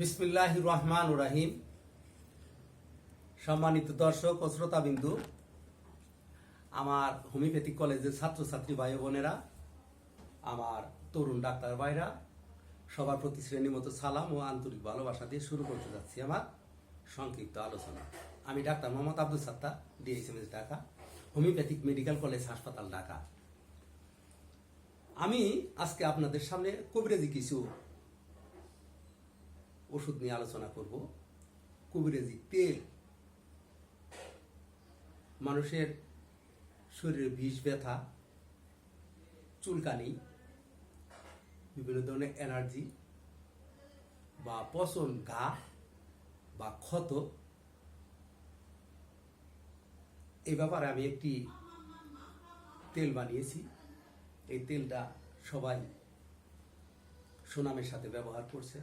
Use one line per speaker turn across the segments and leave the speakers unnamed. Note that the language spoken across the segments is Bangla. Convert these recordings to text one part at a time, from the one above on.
বিসমিল্লাহ রহমান রাহিম। সম্মানিত দর্শক ও শ্রোতাবিন্দু, আমার হোমিওপ্যাথিক কলেজের ছাত্রছাত্রী ভাই বোনেরা, আমার তরুণ ডাক্তার ভাইরা, সবার প্রতি শ্রেণির মতো সালাম ও আন্তরিক ভালোবাসা দিয়ে শুরু করতে যাচ্ছি আমার সংক্ষিপ্ত আলোচনা। আমি doctor Mohammad Abdul Satta DSMS Dhaka, homeopathic medical college হাসপাতাল ঢাকা। আমি আজকে আপনাদের সামনে কবিরাজি কিছু ওষুধ নিয়ে আলোচনা করব। কবিরাজি তেল। মানুষের শরীরে বিষ, ব্যথা, চুলকানি, বিভিন্ন ধরনের এনার্জি বা পচন, ঘা বা ক্ষত, এই ব্যাপারে আমি একটি তেল বানিয়েছি। এই তেলটা সবাই সুনামের সাথে ব্যবহার করছে।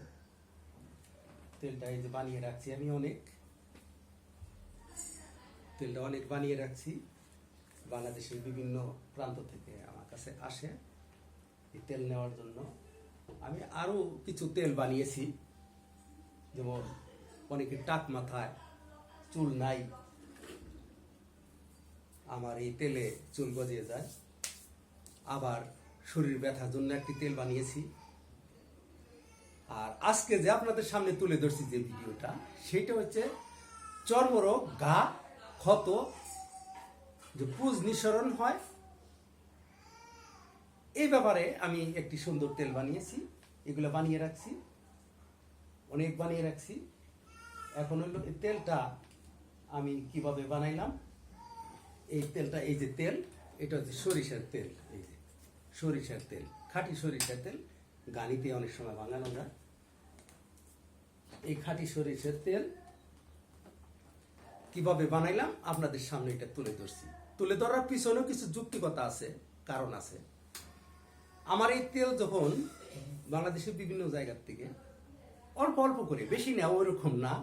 তেলটা এই যে বানিয়ে রাখছি আমি অনেক। তেলটা অনেক বানিয়ে রাখছি। বাংলাদেশের বিভিন্ন প্রান্ত থেকে আমার কাছে আসে এই তেল নেওয়ার জন্য। আমি আরও কিছু তেল বানিয়েছি। যেমন অনেকের টাক মাথায় চুল নাই। আমার এই তেলে চুল গজিয়ে যায়। আবার শরীর ব্যথার জন্য একটি তেল বানিয়েছি। আর আজকে যে আপনাদের সামনে তুলে ধরছি যে ভিডিওটা, সেটা হচ্ছে চর্মরোগ ঘা ক্ষত, যে পুজ নিঃসরণ হয়। এই ব্যাপারে আমি একটি সুন্দর তেল বানিয়েছি, এগুলো বানিয়ে রাখছি, অনেক বানিয়ে রাখছি। এখন হলো এই তেলটা আমি কীভাবে বানাইলাম? এই তেলটা, এই যে তেল, এটা হচ্ছে সরিষার তেল, এই যে সরিষার তেল, খাঁটি সরিষার তেল। গানিতে অনেক সময় বানানো যায় এই খাঁটি সরিষার তেল কীভাবে বানাইলাম, আপনাদের সামনে এটা তুলে ধরছি। তুলে ধরার পিছনেও কিছু যুক্তিকতা আছে, কারণ আছে। আমার এই তেল যখন বাংলাদেশের বিভিন্ন জায়গার থেকে অল্প অল্প করে, বেশি না, ওইরকম না,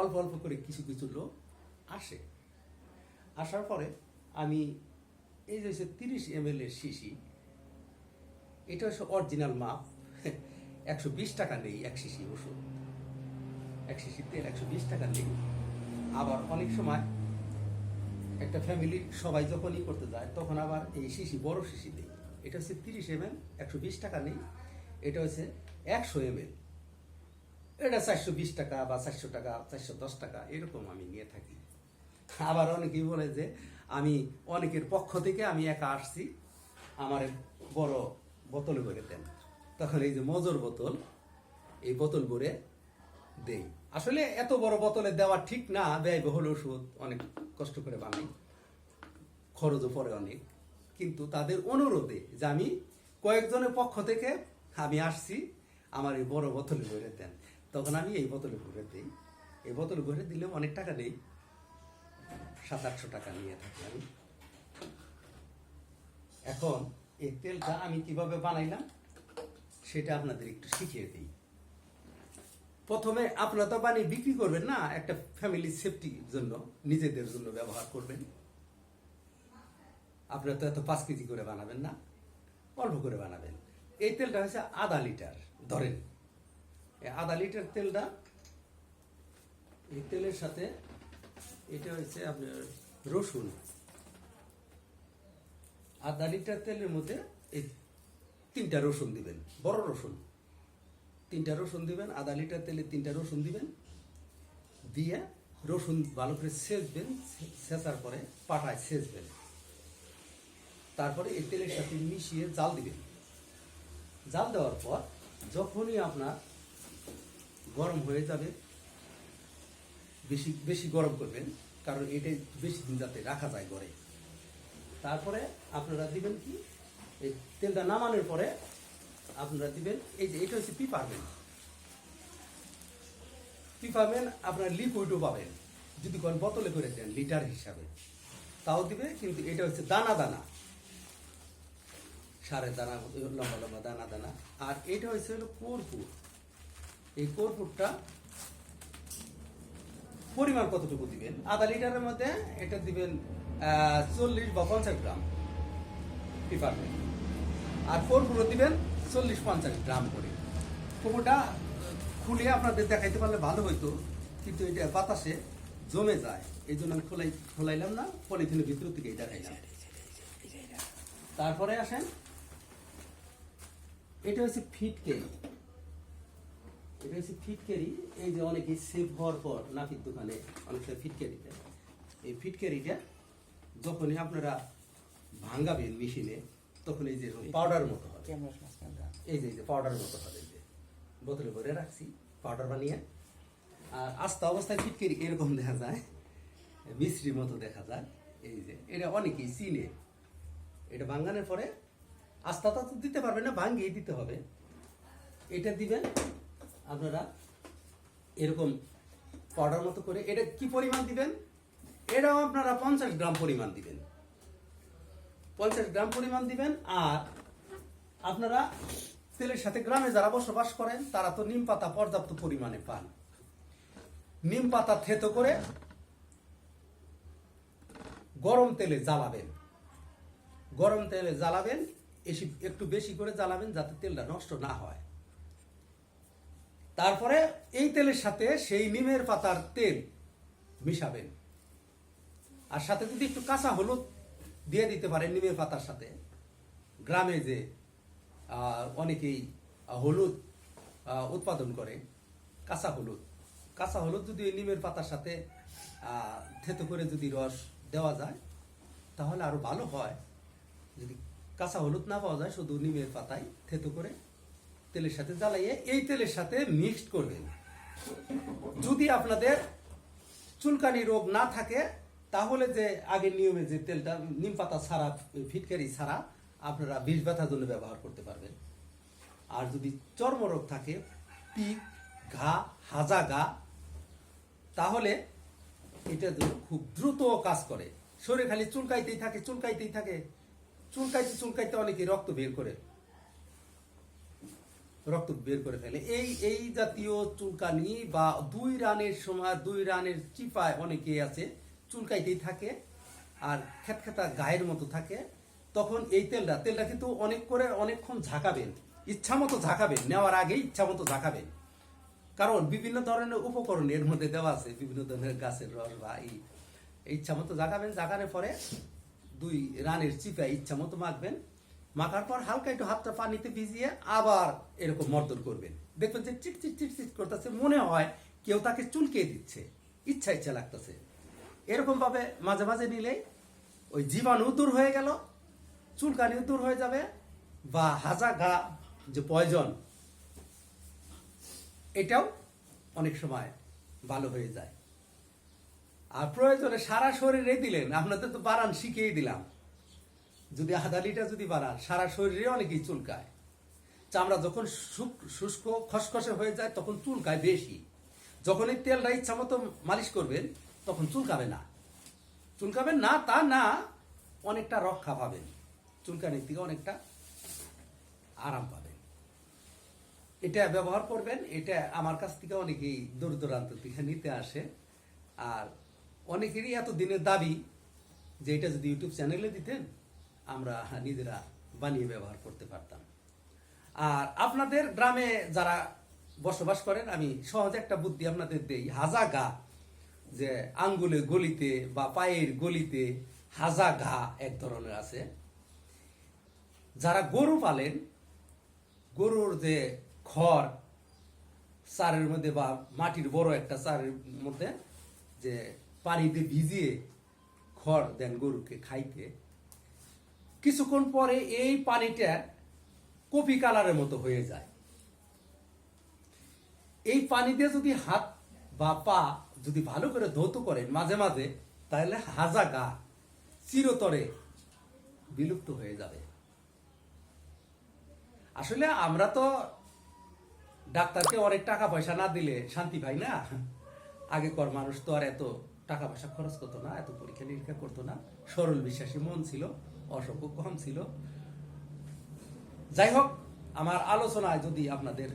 অল্প অল্প করে কিছু কিছু লোক আসে। আসার পরে আমি এই যে তিরিশ এম এল এর শিশি, এটা হচ্ছে অরিজিনাল মাপ। একশো বিশ টাকা নেই, এক শিশি ওষুধ। এক শিশি তেল, একশো বিশ টাকা নেই। আবার অনেক সময় একটা ফ্যামিলির সবাই যখনই করতে যায়, তখন আবার এই শিশি বড় শিশি দেই এটা হচ্ছে তিরিশ এম এল একশো বিশ টাকা নেই। এটা হচ্ছে একশো এম এল এটা চারশো বিশ টাকা বা চারশো টাকা, চারশো দশ টাকা, এরকম আমি নিয়ে থাকি। আবার অনেকেই বলে যে, আমি অনেকের পক্ষ থেকে আমি একা আসছি, আমার বড় বোতলে করে দেন। তখন এই যে মজর বোতল, এই বোতল করে দেই। আসলে এত বড় বোতলে দেওয়া ঠিক না, ব্যয়বহুল ওষুধ অনেক কষ্ট করে বানাই। খরচও পড়ে অনেক। কিন্তু তাদের অনুরোধে যে আমি কয়েকজনের পক্ষ থেকে আমি আসছি, আমার এই বড় বোতলে ভরে দেন। তখন আমি এই বোতলে ভরে দিই। এই বোতলে ভরে দিলে অনেক টাকা নেই সাত আটশো টাকা নিয়ে থাকি আমি। এখন এই তেলটা আমি কীভাবে বানাইলাম? সেটা আপনাদের একটু শিখিয়ে দিই। প্রথমে আপনারা তো পানি বিক্রি করবেন না, একটা ফ্যামিলি সেফটির জন্য, নিজেদের জন্য ব্যবহার করবেন। আপনারা তো এত পাঁচ কেজি করে বানাবেন না, অল্প করে বানাবেন। এই তেলটা হচ্ছে আধা লিটার, ধরেন। আধা লিটার তেলটা, এই তেলের সাথে এটা হচ্ছে আপনার রসুন। আধা লিটার তেলের মধ্যে এই তিনটা রসুন দিবেন, বড় রসুন। তিনটা রসুন দিবেন, আধা লিটার তেলে তিনটা রসুন দিবেন, দিয়ে রসুন ভালো করে সেচবেন সেচার পরে পাটায় সেচবেন। তারপরে এই তেলের সাথে মিশিয়ে জাল দিবেন। জাল দেওয়ার পর যখনই আপনার গরম হয়ে যাবে, বেশি বেশি গরম করবেন, কারণ এটা বেশি দিন যাতে রাখা যায় ঘরে। তারপরে আপনারা দিবেন কি? এই তেলটা নামানোর পরে আপনারা দিবেন, এই যে এটা হচ্ছে পিপারমেন্ট পিপারমেন্ট আপনার লিকুইডও পাবেন, যদি কোন বোতলে করে দেন লিটার হিসাবে। তাও দিবে, কিন্তু এটা হচ্ছে দানা দানা। সারের দানা, লম্বা লম্বা দানা দানা। আর এটা হচ্ছে হলো কর্পূর। এই কর্পূরটা পরিমাণ কতটুকু দিবেন? আধা লিটারের মধ্যে এটা দিবেন চল্লিশ বা পঞ্চাশ গ্রাম পিপারমেন্ট আর ফোর কর্পূরও দিবেন চল্লিশ পঞ্চাশ গ্রাম করে। পুকুরটা খুলে আপনাদের দেখাইতে পারলে ভালো হইতো, কিন্তু এটা বাতাসে জমে যায়, এই জন্য আমি খোলাই খোলাইলাম না পলিথিনের ভিতর থেকে দেখাইলাম। তারপরে আসেন, এটা হচ্ছে ফিটকেরি এটা হচ্ছে ফিটকেরি এই যে অনেকে সেভ হওয়ার পর নাপির দোকানে অনেকটা ফিটকেরি দেয়। এই ফিটকেরিটা যখনই আপনারা ভাঙ্গাবেন মেশিনে তখন এই যে পাউডার মতো হবে এই যে এই যে পাউডার মতো হবে এই যে। বোতলে ভরে রাখছি পাউডার বানিয়ে। আর আস্তা অবস্থায় ফিটকেরি এরকম দেখা যায় মিশ্রির মতো দেখা যায়। এই যে এটা অনেকেই চিনে। এটা ভাঙ্গানোর পরে আস্তাটা তো দিতে পারবেন না ভাঙ্গিয়ে দিতে হবে। এটা দিবেন আপনারা এরকম পাউডার মতো করে। এটা কি পরিমাণ দিবেন? এটাও আপনারা পঞ্চাশ গ্রাম পরিমাণ দিবেন। পঞ্চাশ গ্রাম পরিমাণ দিবেন, আর আপনারা তেলের সাথে গ্রামে যারা বসবাস করেন, তারা তো নিম পাতা পর্যাপ্ত পরিমাণে পান। নিম পাতা থেতো করে গরম তেলে জ্বালাবেন। গরম তেলে জ্বালাবেন, এসি একটু বেশি করে জ্বালাবেন যাতে তেলটা নষ্ট না হয়। তারপরে এই তেলের সাথে সেই নিমের পাতার তেল মিশাবেন। আর সাথে যদি একটু কাঁচা হলুদ দিয়ে দিতে পারেন নিমের পাতার সাথে। গ্রামে যে অনেকেই হলুদ উৎপাদন করে, কাঁচা হলুদ। কাঁচা হলুদ যদি নিমের পাতার সাথে থেতো করে যদি রস দেওয়া যায়, তাহলে আরও ভালো হয়। যদি কাঁচা হলুদ না পাওয়া যায়, শুধু নিমের পাতায় থেতো করে তেলের সাথে জ্বালাইয়ে এই তেলের সাথে মিক্সড করবেন। যদি আপনাদের চুলকানি রোগ না থাকে তাহলে যে আগের নিয়মে যে তেলটা, নিম পাতা ছাড়া, ফিটকারি ছাড়া আপনারা বিষ ব্যথার জন্য ব্যবহার করতে পারবেন। আর যদি চর্মরোগ থাকে, পিক, ঘা, হাজা ঘা তাহলে এটা খুব দ্রুত কাজ করে। শরীর খালি চুলকাইতেই থাকে চুলকাইতেই থাকে। চুলকাইতে চুলকাইতে অনেকে রক্ত বের করে। রক্ত বের করে ফেলে। এই এই জাতীয় চুলকানি বা দুই রানের সময় দুই রানের চিপায় অনেকে আছে। চুলকাইতেই থাকে আর খেতখেতা গায়ের মতো থাকে, তখন এই তেলটা তেলটা কিন্তু অনেক করে অনেকক্ষণ ঝাঁকাবেন, ইচ্ছা মতো ঝাঁকাবেন, নেওয়ার আগে ইচ্ছা মতো ঝাঁকাবেন। কারণ বিভিন্ন ধরনের উপকরণ এর মধ্যে দেওয়া আছে, বিভিন্ন ধরনের গাছের রস বা এই ইচ্ছা মতো জাগাবেন জাগানোর পরে দুই রানের চিপায় ইচ্ছা মতো মাখবেন, মাখার পর হালকা একটু হাতটা পানিতে ভিজিয়ে আবার এরকম মর্দন করবেন। দেখবেন যে চিট চিট চিট চিট করতেছে, মনে হয় কেউ তাকে চুলকে দিচ্ছে, ইচ্ছা ইচ্ছা লাগতেছে। এরকম ভাবে মাঝে মাঝে নিলে ওই জীবাণু দূর হয়ে গেল চুলকানিও দূর হয়ে যাবে বা হাজা ঘা যে পয়জন, এটাও অনেক সময় ভালো হয়ে যায়। আর প্রয়োজনে সারা শরীরে দিলেন, আপনাদের তো বাড়ান শিখিয়ে দিলাম। যদি আধা লিটার যদি বাড়ান, সারা শরীরে অনেকেই চুলকায়। চামড়া যখন শুষ্ক, খসখসে হয়ে যায়, তখন চুলকায় বেশি। যখন এই তেলটা ইচ্ছা মতো মালিশ করবেন তখন চুলকাবে না। চুলকাবেন না, তা না, অনেকটা রক্ষা পাবেন। চুলকানির থেকে অনেকটা আরাম পাবেন। এটা ব্যবহার করবেন, এটা আমার কাছ থেকে অনেকেই দূর দূরান্ত থেকে নিতে আসে। আর অনেকেরই এত দিনের দাবি যে এটা যদি ইউটিউব চ্যানেলে দিতেন, আমরা নিজেরা বানিয়ে ব্যবহার করতে পারতাম। আর আপনাদের গ্রামে যারা বসবাস করেন, আমি সহজে একটা বুদ্ধি আপনাদের দেই হাজা গা যে আঙ্গুলের গলিতে বা পায়ের গলিতে হাজা ঘা এক ধরনের আছে। যারা গরু পালেন, গরুর যে খড়, চারের মধ্যে বা মাটির বড় একটা চারের মধ্যে যে পানিতে ভিজিয়ে খড় দেন গরুকে খাইতে। কিছুক্ষণ পরে এই পানিটা কপি কালারের মতো হয়ে যায়। এই পানিতে যদি হাত বা পা যদি ভালো করে ধৌত করেন মাঝে মাঝে, তাহলে হাজা গা চিরতরে বিলুপ্ত হয়ে যাবে। আসলে আমরা তো ডাক্তারকে অনেক টাকা পয়সা না দিলে শান্তি পাই না। আগেকার মানুষ তো আর এত টাকা পয়সা খরচ করতো না, এত পরীক্ষা নিরীক্ষা করতো না। সরল বিশ্বাসী মন ছিল, অসংখ্য কম ছিল। যাই হোক, আমার আলোচনায় যদি আপনাদের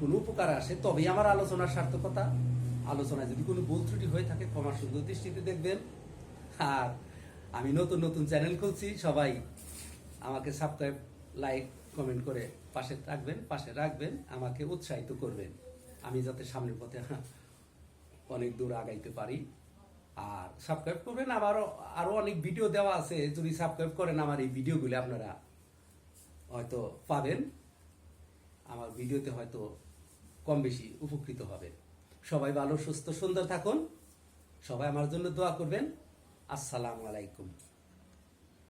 কোনো উপকার আসে, তবেই আমার আলোচনার সার্থকতা। আলোচনায় যদি কোনো ভুল ত্রুটি হয়ে থাকে, ক্ষমা সুন্দর দৃষ্টিতে দেখবেন। আর আমি নতুন নতুন চ্যানেল খুলছি, সবাই আমাকে সাবস্ক্রাইব লাইক কমেন্ট করে পাশে রাখবেন পাশে রাখবেন, আমাকে উৎসাহিত করবেন। আমি যাতে সামনের পথে অনেক দূর আগাইতে পারি। আর সাবস্ক্রাইব করবেন, আবারও, আরও অনেক ভিডিও দেওয়া আছে। যদি সাবস্ক্রাইব করেন আমার এই ভিডিওগুলি আপনারা হয়তো পাবেন। আমার ভিডিওতে হয়তো কম বেশি উপকৃত হবে। সবাই ভালো সুস্থ সুন্দর থাকুন। সবাই আমার জন্য দোয়া করবেন। আসসালামু আলাইকুম।